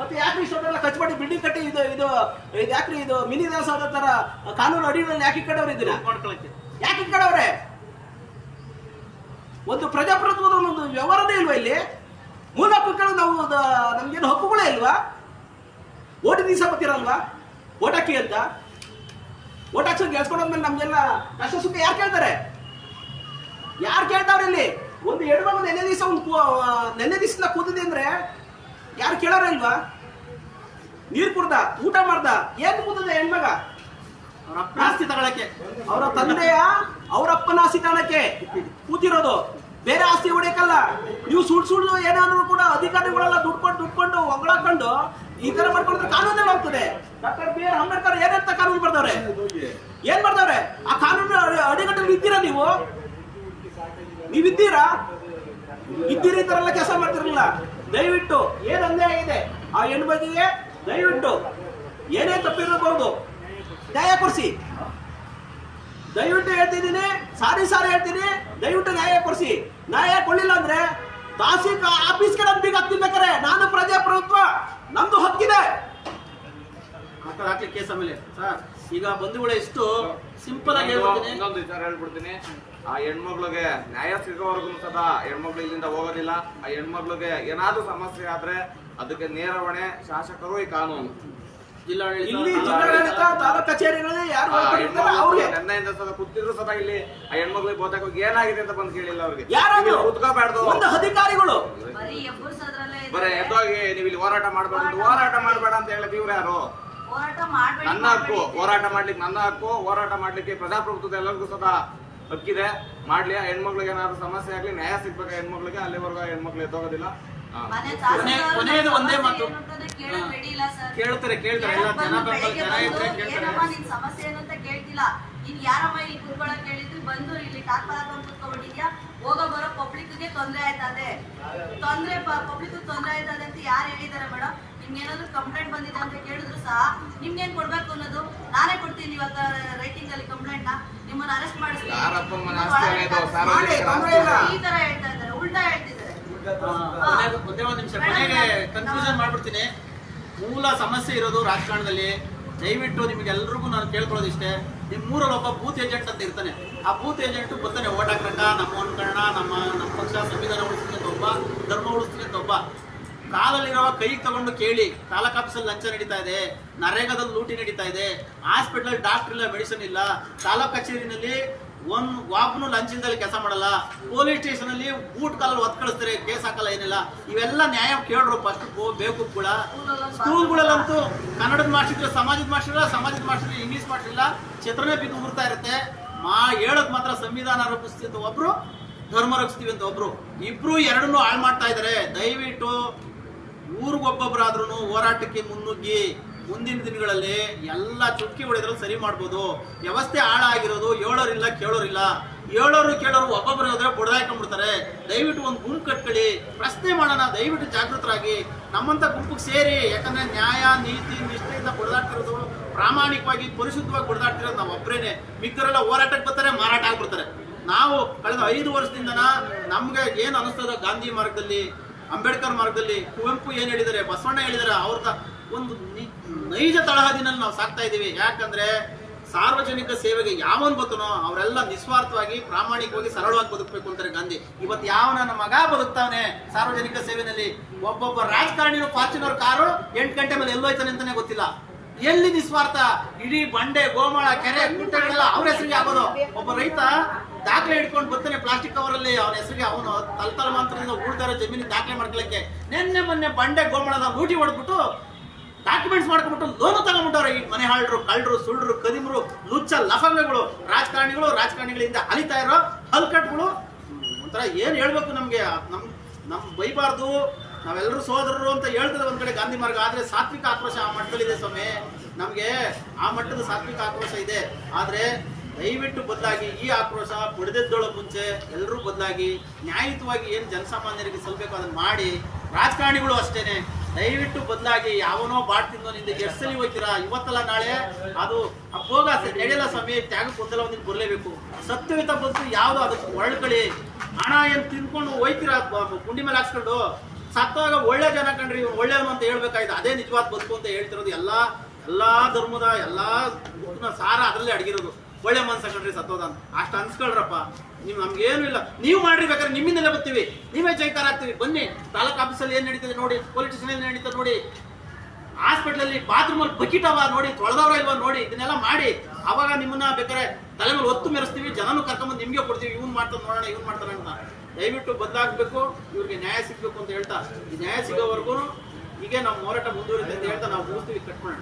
ಮತ್ತೆ ಯಾಕ್ರಿ ಇಷ್ಟೊಂದೆಲ್ಲ ಖರ್ಚು ಮಾಡಿ ಬಿಲ್ಡಿಂಗ್ ಕಟ್ಟಿ ಇದು ಇದು ಇದು ಯಾಕ್ರಿ ಇದು ಮಿನಿ ದೇವಸ್ಥಾನದ ತರ ಕಾನೂನು ಅಡಿಯಲ್ಲಿ ಯಾಕೆ ಇದನ್ನ ಮಾಡ್ಕೊಳಕ್ಕೆ ಯಾಕೆ ಇಕ್ಕಡವ್ರೆ ಒಂದು ಪ್ರಜಾಪ್ರಭುತ್ವದ ಒಂದು ವ್ಯವಹಾರನೇ ಇಲ್ವಾ ಇಲ್ಲಿ? ಮೂಲ ಹಕ್ಕುಗಳು ನಾವು ನಮ್ಗೇನು ಹಕ್ಕುಗಳೇ ಇಲ್ವಾ? ಓಟ್ ದಿವಸ ಬರ್ತೀರಲ್ವಾ? ಓಟ್ ಅಂತ? ಓಟ್ ಹಾಕ್ಸೋದು ನಮ್ಗೆಲ್ಲ ಕಷ್ಟ ಸುಖ ಯಾರು ಕೇಳ್ತಾರೆ? ಯಾರು ಕೇಳ್ತಾವ್ರೆ ಇಲ್ಲಿ? ಒಂದು ಎರಡು ಹೆಣ್ಮಗು ನೆನ್ನೆ ದಿವಸ ಒಂದು ನೆನ್ನೆ ದಿವಸ ಕೂತಿದೆ ಅಂದ್ರೆ ಕೇಳೋರ ಇಲ್ವಾ ನೀರು ಕುಡ್ದ, ಊಟ ಮಾಡ್ದ, ಏನ್ ಕೂತದೆ ಹೆಣ್ಮಗ? ಅವ್ರ ಅಪ್ರಾಸ್ತಿ ತಗೊಳಕ್ಕೆ. ಅವರ ತಂದೆಯ ಅವರಪ್ಪನ ಆಸ್ತಿ ತಗೊಳಕ್ಕೆ ಕೂತಿರೋದು. ಬೇರೆ ಆಸ್ತಿ ಹೊಡೆಯಕ್ಕಲ್ಲ. ನೀವು ಸುಳ್ಳು ಸುಳ್ಳು ಏನಾದ್ರು ಕೂಡ ಅಧಿಕಾರಿಗಳೆಲ್ಲ ದುಡ್ಕೊಂಡು ದುಡ್ಕೊಂಡು ಹೊಗಳಾಕೊಂಡು ಈ ತರ ಮಾಡ್ಕೊಂಡ್ರೆ ಕಾನೂನು ಹೋಗ್ತದೆ ಡಾಕ್ಟರ್ ಅಂಬೇಡ್ಕರ್ ಏನಂತ ಕಾನೂನು ಬರ್ದವ್ರೆ? ಏನ್ ಬರ್ದವ್ರೆ? ಆ ಕಾನೂನು ಅಡಿ- ಅಡಿಗಟ್ಟಲ್ಲಿ ಇದ್ದೀರಾ ನೀವು? ನೀವಿದ್ದೀರಾ? ಇದ್ದೀರಿ ಈ ತರ ಎಲ್ಲ ಕೆಲಸ ಮಾಡ್ತಿರಲಿಲ್ಲ ದಯವಿಟ್ಟು ಏನ್ ಅನ್ಯಾಯ ಇದೆ? ಆ ಹೆಣ್ಮಗಿಗೆ ದಯವಿಟ್ಟು ಏನೇ ತಪ್ಪಿರಬಹುದು ನ್ಯಾಯ ಕೊಡಿಸಿ. ದಯವಿಟ್ಟು ಹೇಳ್ತಿದ್ದೀನಿ ಸಾರಿ ಸಾರಿ ಹೇಳ್ತೀನಿ ದಯವಿಟ್ಟು ನ್ಯಾಯ ಕೊಡಿಸಿ. ನ್ಯಾಯ ಕೊಡಲಿಲ್ಲ ಅಂದ್ರೆ ತಾಸಿಕ ಆಫೀಸ್ ಕಡೆ ಬೀಗ ಹಾಕ್ತೀನಿ ನಾನು ಪ್ರಜಾಪ್ರಭುತ್ವ ನಮ್ದು ಹಕ್ಕಿದೆ. ಹಾಕ್ಲಿಕ್ಕೆ ಹಾಕ್ಲಿ ಕೇಸ್ ಆಮೇಲೆ. ಸರ್ ಈಗ ಬಂಧುಗಳು ಎಷ್ಟು ಸಿಂಪಲ್ ಆಗಿ ಹೇಳ್ಬಿಡ್ತೀನಿ. ಇನ್ನೊಂದು ವಿಚಾರ ಹೇಳ್ಬಿಡ್ತೀನಿ. ಆ ಹೆಣ್ಮಕ್ಳಿಗೆ ನ್ಯಾಯ ಸಿಗೋವರೆಗೂ ಸದಾ ಹೆಣ್ಮಕ್ಳು ಇಲ್ಲಿಂದ ಹೋಗೋದಿಲ್ಲ. ಆ ಹೆಣ್ಮಕ್ಳಿಗೆ ಏನಾದ್ರೂ ಸಮಸ್ಯೆ ಆದ್ರೆ ಅದಕ್ಕೆ ನೇರ ಹೊಣೆ ಶಾಸಕರು ಈ ಕಾನೂನು. ಇಲ್ಲಿ ತಾಲೂಕು ಜಿಲ್ಲಾಡಳಿತ ತಾಲೂಕು ಕಚೇರಿಗಳಲ್ಲಿ ಯಾರು ಒಳಪಟ್ಟಿರ್ತಾರೋ ಅವ್ರಿಗೆ. ಸದಾ ಕೂತಿದ್ರು ಸದಾ ಇಲ್ಲಿ ಆ ಹೆಣ್ಮಕ್ಳಿಗೆ ಬಹುತೇಕ ಏನಾಗಿದೆ ಅಂತ ಬಂದು ಕೇಳಿಲ್ಲ ಅವ್ರಿಗೆ. ಯಾರಾದ್ರು ನೀವು ಕೂತ್ಕೋಬಾರ್ದು. ಒಂದು ಅಧಿಕಾರಿಗಳು. ಬರೀ ಎದ್ದೋಗಿ ನೀವು ಇಲ್ಲಿ ಹೋರಾಟ ಮಾಡ್ಬಾರ್ದು ಹೋರಾಟ ಮಾಡ್ಬೇಡ. ಅಂತ ಹೇಳಿ ಇವ್ರು ಯಾರು? ನನ್ನ ಹಕ್ಕು. ಹೋರಾಟ ಮಾಡ್ಲಿಕ್ಕೆ ನನ್ನ ಹಕ್ಕು. ಹೋರಾಟ ಮಾಡ್ಲಿಕ್ಕೆ ಪ್ರಜಾಪ್ರಭುತ್ವದ ಎಲ್ಲರಿಗೂ ಸದಾ ಹಕ್ಕಿದೆ ಮಾಡ್ಲಿ ಆ ಹೆಣ್ಮಕ್ಳಿಗೆ ಏನಾದ್ರು ಸಮಸ್ಯೆ ಆಗ್ಲಿ ನ್ಯಾಯ ಸಿಗ್ಬೇಕು ಹೆಣ್ಮಕ್ಳಿಗೆ? ಅಲ್ಲಿವರೆಗೂ ಆ ಹೆಣ್ಮಕ್ಳು ತಹಸೀಲ್ದಾರ್ ಕೊನೆಯದು ಒಂದೇ ಮಾತು. ಕೇಳ್ತಾರೆ ಕೇಳ್ತಾರೆ. ಎಲ್ಲ ಜನ ಬಂದು ಜನ ಇದ್ರೆ ಕೇಳ್ತಾರೆ. ನೀನ್ ಯಾರಮ್ಮ ಇಲ್ಲಿ ಕುತ್ಕೊಳಕ್ ಹೇಳಿದ್ರು ಬಂದು ಇಲ್ಲಿ ಟಾರ್ಪಲ್ ಹಾಕೊಂಡ್ ಕುತ್ಕೊಂಡ್ಬಿಟ್ಟಿದ್ಯಾ? ಹೋಗೋ ಬರೋ ಪಬ್ಲಿಕ್ಗೆ ತೊಂದ್ರೆ ಆಯ್ತದೆ. ತೊಂದ್ರೆ ಪಬ್ಲಿಕ್ ತೊಂದ್ರೆ ಆಯ್ತದೆ ಅಂತ ಯಾರು ಹೇಳಿದಾರೆ ಮೇಡಮ್ ಏನಾದ್ರು ಕಂಪ್ಲೇಂಟ್ ಬಂದಿದೆ ಅಂತ ಕೇಳಿದ್ರು ಸಹ ನಿಮ್ಗೇನ್ ಕೊಡ್ಬೇಕು ಅನ್ನೋದು ನಾನೇ ಕೊಡ್ತೀನಿ ಇವತ್ತು ರೈಟಿಂಗ್ ಅಲ್ಲಿ ಕಂಪ್ಲೇಂಟ್ನ. ನಿಮ್ಮನ್ನ ಅರೆಸ್ಟ್ ಮಾಡಿಸ್ತೀನಿ. ಈ ತರ ಹೇಳ್ತಾ ಇದ್ದಾರೆ ಉಲ್ಟಾ ಹೇಳ್ತಿದ್ದಾರೆ. ಕೊನೆಗೆ- ಒಂದೇ ಒಂದು ನಿಮಿಷ ಕೊನೆಗೆ ಕನ್ಫ್ಯೂಷನ್ ಮಾಡ್ಬಿಡ್ತೀನಿ. ಮೂಲ ಸಮಸ್ಯೆ ಇರೋದು ರಾಜಕಾರಣದಲ್ಲಿ. ದಯವಿಟ್ಟು ನಿಮಗೆಲ್ರಿಗೂ ನಾನು ಕೇಳ್ಕೊಳ್ಳೋದು ಇಷ್ಟೇ ನಿಮ್ಮ ಮೂರಲ್ಲಿ ಒಬ್ಬ ಬೂತ್ ಏಜೆಂಟ್ ಅಂತ ಇರ್ತಾನೆ. ಆ ಬೂತ್ ಏಜೆಂಟ್ ಬರ್ತಾನೆ ಓಟ್ ಹಾಕಂಡ ನಮ್ಮ ಅನ್ಕರಣ ನಮ್ಮ ನಮ್ಮ ಪಕ್ಷ ಸಂವಿಧಾನ ಉಳಿಸ್ತೀನಿ ಅಂತ ಒಬ್ಬ ಧರ್ಮ ಉಳಿಸ್ತೀನಿ ಅಂತ ಒಬ್ಬ. ಕಾಲಲ್ಲಿರುವ ಕೈ ತಗೊಂಡು ಕೇಳಿ ತಾಲೂಕ್ ಆಫೀಸಲ್ಲಿ ಲಂಚ ನಡೀತಾ ಇದೆ, ನರೇಗಾದಲ್ಲಿ ಲೂಟಿ ನಡೀತಾ ಇದೆ ಹಾಸ್ಪಿಟಲ್ ಡಾಕ್ಟರ್ ಇಲ್ಲ ಮೆಡಿಸಿನ್ ಇಲ್ಲ, ತಾಲೂಕ್ ಕಚೇರಿನಲ್ಲಿ ಒಂದ್ ವಾಪನು ಲಂಚದಲ್ಲಿ ಕೆಲಸ ಮಾಡಲ್ಲ. ಪೊಲೀಸ್ ಸ್ಟೇಷನ್ ಅಲ್ಲಿ ಬೂಟ್ ಕಾಲಲ್ಲಿ ಒತ್ ಕಳಿಸ್ತಾರೆ, ಕೇಸ್ ಹಾಕಲ್ಲ, ಏನಿಲ್ಲ. ಇವೆಲ್ಲ ನ್ಯಾಯ ಕೇಳ್ರು ಫಸ್ಟ್ ಬೇಕು ಕೂಡ. ಸ್ಕೂಲ್ಗಳಲ್ಲಂತೂ ಕನ್ನಡದ ಮಾಸ್ಟರ್, ಸಮಾಜದ ಮಾಸ್ಟರ್ ಸಮಾಜದ ಮಾಸ್ಟರ್ ಇಂಗ್ಲಿಷ್ ಮಾಸ್ಟರ್ ಇಲ್ಲ ಚಿತ್ರನೇ ಬಿದ್ದು ಉರ್ತಾ ಇರುತ್ತೆ. ಮಾ ಹೇಳಕ್ ಮಾತ್ರ ಸಂವಿಧಾನ ರೂಪಿಸ್ತೀವಿ ಅಂತ ಒಬ್ರು, ಧರ್ಮ ರಕ್ಷಿಸ್ತೀವಿ ಅಂತ ಒಬ್ರು. ಇಬ್ರು ಎರಡನ್ನೂ ಹಾಳು ಮಾಡ್ತಾ ಇದಾರೆ. ದಯವಿಟ್ಟು ಊರಿಗೊಬ್ಬೊಬ್ಬರಾದ್ರೂ ಹೋರಾಟಕ್ಕೆ ಮುನ್ನುಗ್ಗಿ ಮುಂದಿನ ದಿನಗಳಲ್ಲಿ ಎಲ್ಲ ಚುಕ್ಕಿ ಹೊಡೆದ್ರು ಸರಿ ಮಾಡ್ಬೋದು. ವ್ಯವಸ್ಥೆ ಹಾಳಾಗಿರೋದು ಹೇಳೋರಿಲ್ಲ, ಕೇಳೋರಿಲ್ಲ. ಹೇಳೋರು, ಕೇಳೋರು ಒಬ್ಬೊಬ್ಬರು ಹೋದ್ರೆ ಬುಡದಾಕೊಂಡ್ಬಿಡ್ತಾರೆ ದಯವಿಟ್ಟು ಒಂದು ಗುಂಪು ಕಟ್ಕೊಳ್ಳಿ. ಪ್ರಶ್ನೆ ಮಾಡೋಣ, ದಯವಿಟ್ಟು ಜಾಗೃತರಾಗಿ. ನಮ್ಮಂಥ ಗುಂಪಿಗೆ ಸೇರಿ, ಯಾಕಂದ್ರೆ ನ್ಯಾಯ, ನೀತಿ, ನಿಷ್ಠೆಯಿಂದ ಬುಡದಾಡ್ತಿರೋದು ಪ್ರಾಮಾಣಿಕವಾಗಿ, ಪರಿಶುದ್ಧವಾಗಿ ಬುಡದಾಡ್ತಿರೋದು ನಾವು ಒಬ್ಬರೇನೆ ಮಿಕ್ಕರೆಲ್ಲ ಹೋರಾಟಕ್ಕೆ ಬರ್ತಾರೆ, ಮಾರಾಟ ಆಗ್ಬಿಡ್ತಾರೆ. ನಾವು ಕಳೆದ ಐದು ವರ್ಷದಿಂದನ ನಮಗೆ ಏನು ಅನಿಸ್ತದ ಗಾಂಧಿ ಮಾರ್ಗದಲ್ಲಿ ಅಂಬೇಡ್ಕರ್ ಮಾರ್ಗದಲ್ಲಿ ಕುವೆಂಪು ಏನ್ ಹೇಳಿದರೆ ಬಸವಣ್ಣ ಹೇಳಿದರೆ ಅವ್ರದ ಒಂದು ನೈಜ ತಳಹದಿನಲ್ಲಿ ನಾವು ಸಾಕ್ತಾ ಇದ್ದೀವಿ ಯಾಕಂದ್ರೆ ಸಾರ್ವಜನಿಕ ಸೇವೆಗೆ ಯಾವನ್ ಬತ್ತನೋ ಅವರೆಲ್ಲ ನಿಸ್ವಾರ್ಥವಾಗಿ ಪ್ರಾಮಾಣಿಕವಾಗಿ ಸರಳವಾಗಿ ಬದುಕಬೇಕು ಅಂತಾರೆ ಗಾಂಧಿ. ಇವತ್ತು ಯಾವ ನನ್ನ ಮಗ ಬದುಕ್ತಾವನೆ ಸಾರ್ವಜನಿಕ ಸೇವೆನಲ್ಲಿ? ಒಬ್ಬೊಬ್ಬ ರಾಜಕಾರಣಿನ ಫಾರ್ಚುನರ್ ಕಾರು ಎಂಟು ಗಂಟೆ ಮೇಲೆ ಎಲ್ಲೋಯ್ತಾನೆ ಅಂತಾನೆ ಗೊತ್ತಿಲ್ಲ. ಎಲ್ಲಿ ನಿಸ್ವಾರ್ಥ? ಇಡೀ ಬಂಡೆ, ಗೋಮಾಳ, ಕೆರೆ, ಕುಂಟೆಗಳೆಲ್ಲ ಅವ್ರ ಹೆಸರಿಗೆ ಆಗೋದು ಒಬ್ಬ ರೈತ ದಾಖಲೆ ಇಟ್ಕೊಂಡು ಬರ್ತಾನೆ ಪ್ಲಾಸ್ಟಿಕ್ ಕವರ್ ಅಲ್ಲಿ ಅವನ ಹೆಸರಿಗೆ ಅವನು ತಲತಲಮಾಂತರದಿಂದ ಇರೋ ಜಮೀನಿಗೆ ದಾಖಲೆ ಮಾಡ್ಕೊಳಕ್ಕೆ. ನಿನ್ನೆ ಮೊನ್ನೆ ಬಂಡೆ ಗೋಮಣದ ಲೂಟಿ ಹೊಡೆದ್ಬಿಟ್ಟು ಡಾಕ್ಯುಮೆಂಟ್ಸ್ ಮಾಡ್ಕೊಂಡ್ಬಿಟ್ಟು ಲೋನ್ ತಗೊಂಡ್ಬಿಟ್ಟವ್ರೆ ಈ ಮನೆ ಹಾಳರು ಕಳ್ಳರು ಸುಳ್ಳರು ಕದಿಮರು, ಲುಚ್ಚ, ಲಫಂಗಗಳು, ರಾಜಕಾರಣಿಗಳು, ರಾಜಕಾರಣಿಗಳಿಂದ ಅಲಿತಾ ಇರೋ ಹಲ್ಕಟ್ಗಳು. ಒಂಥರ ಏನು ಹೇಳ್ಬೇಕು ನಮಗೆ? ನಮ್ ನಮ್ ಬೈಬಾರ್ದು ನಾವೆಲ್ಲರೂ ಸೋದರರು ಅಂತ ಹೇಳ್ತದೆ ಒಂದು ಕಡೆ ಗಾಂಧಿ ಮಾರ್ಗ. ಆದ್ರೆ ಸಾತ್ವಿಕ ಆಕ್ರೋಶ ಆ ಮಟ್ಟದಲ್ಲಿದೆ ಸ್ವಾಮಿ. ನಮಗೆ ಆ ಮಟ್ಟದ ಸಾತ್ವಿಕ ಆಕ್ರೋಶ ಇದೆ. ಆದ್ರೆ ದಯವಿಟ್ಟು ಬದಲಾಗಿ ಈ ಆಕ್ರೋಶ ಪಡೆದಿದ್ದೊಳ ಮುಂಚೆ ಎಲ್ಲರೂ ಬದಲಾಗಿ ನ್ಯಾಯಯುತವಾಗಿ ಏನು ಜನಸಾಮಾನ್ಯರಿಗೆ ಸಲ್ಲಬೇಕು ಅದನ್ನು ಮಾಡಿ, ರಾಜಕಾರಣಿಗಳು ಅಷ್ಟೇನೆ. ದಯವಿಟ್ಟು ಬದಲಾಗಿ ಯಾವನೋ ಬಾಟ್ ತಿಂದೋ ನಿಂದ ಎಷ್ಟು ಸಲ ಹೋಗ್ತೀರಾ ಇವತ್ತಲ್ಲ ನಾಳೆ ಅದು ಹೋಗ ನಡೆಯಲ್ಲ ಸ್ವಾಮಿ ತ್ಯಾಗ ಕೊಂದಲ ಒಂದಿನ ಬರಲೇಬೇಕು. ಸತ್ಯವಿತ ಬಂತು, ಯಾವುದು ಅದಕ್ಕೆ ಒಳ್ಕಳಿ ಹಣ ಏನು ತಿನ್ಕೊಂಡು ಹೋಯ್ತೀರಾ? ಗುಂಡಿ ಮೇಲೆ ಹಾಕ್ಸ್ಕೊಂಡು. ಸತ್ತಾಗ ಒಳ್ಳೆ ಜನ ಕಂಡ್ರಿ ಇವ್ನು ಒಳ್ಳೆಯವನು ಅಂತ ಹೇಳ್ಬೇಕಾಯ್ತು. ಅದೇ ನಿಜವಾದ ಬದುಕು ಅಂತ ಹೇಳ್ತಿರೋದು ಎಲ್ಲ, ಎಲ್ಲಾ ಧರ್ಮದ ಎಲ್ಲಾ ಸಾರ ಅದರಲ್ಲೇ ಅಡಗಿರೋದು. ಒಳ್ಳೆ ಮನ್ಸ ಕಂಡ್ರಿ ಸತ್ತೋದ ಅಂತ. ಅಷ್ಟು ಅನ್ಸ್ಕೊಳ್ರಪ್ಪ. ನಿಮ್ ನಮ್ಗೇನು ಇಲ್ಲ. ನೀವು ಮಾಡ್ರಿ ಬೇಕಾದ್ರೆ ನಿಮ್ಮಿಂದಲೇ ಬರ್ತೀವಿ. ನೀವೇ ಜೈಕಾರ ಆಗ್ತೀವಿ. ಬನ್ನಿ. ತಾಲೂಕ್ ಆಫೀಸಲ್ಲಿ ಏನ್ ನಡೀತದೆ ನೋಡಿ. ಪೊಲೀಸ್ ಸ್ಟೇಷನ್ ಏನ್ ನಡೀತದೆ ನೋಡಿ. ಬಾತ್ರೂಮ್ ಅಲ್ಲಿ ಬಕೆಟ್ ಅವ ನೋಡಿ. ತೊಳೆದವ್ರ ಇಲ್ವಾ ನೋಡಿ. ಇದನ್ನೆಲ್ಲ ಮಾಡಿ. ಅವಾಗ ನಿಮ್ಮನ್ನ ಬೇಕಾದ್ರೆ ತಲೆ ಮೇಲೆ ಒತ್ತು ಮೆರೆಸ್ತೀವಿ. ಜನನು ಕರ್ಕೊಂಬಂದು ನಿಮ್ಗೆ ಕೊಡ್ತೀವಿ. ಇವ್ನು ಮಾಡ್ತಾನೆ ನೋಡೋಣ, ಇವ್ನು ಮಾಡ್ತಾರೆ ಅಂತ. ದಯವಿಟ್ಟು ಬದಲಾಗಬೇಕು. ಇವ್ರಿಗೆ ನ್ಯಾಯ ಸಿಗ್ಬೇಕು ಅಂತ ಹೇಳ್ತಾ. ಈ ನ್ಯಾಯ ಸಿಗೋವರೆಗೂ ಹೀಗೆ ನಾವು ಹೋರಾಟ ಮುಂದುವರಿತೆ ಅಂತ ಹೇಳ್ತಾ ನಾವು ಮುಗಿಸ್ತೀವಿ. ಕಟ್ಕೊಳ್ಳೋಣ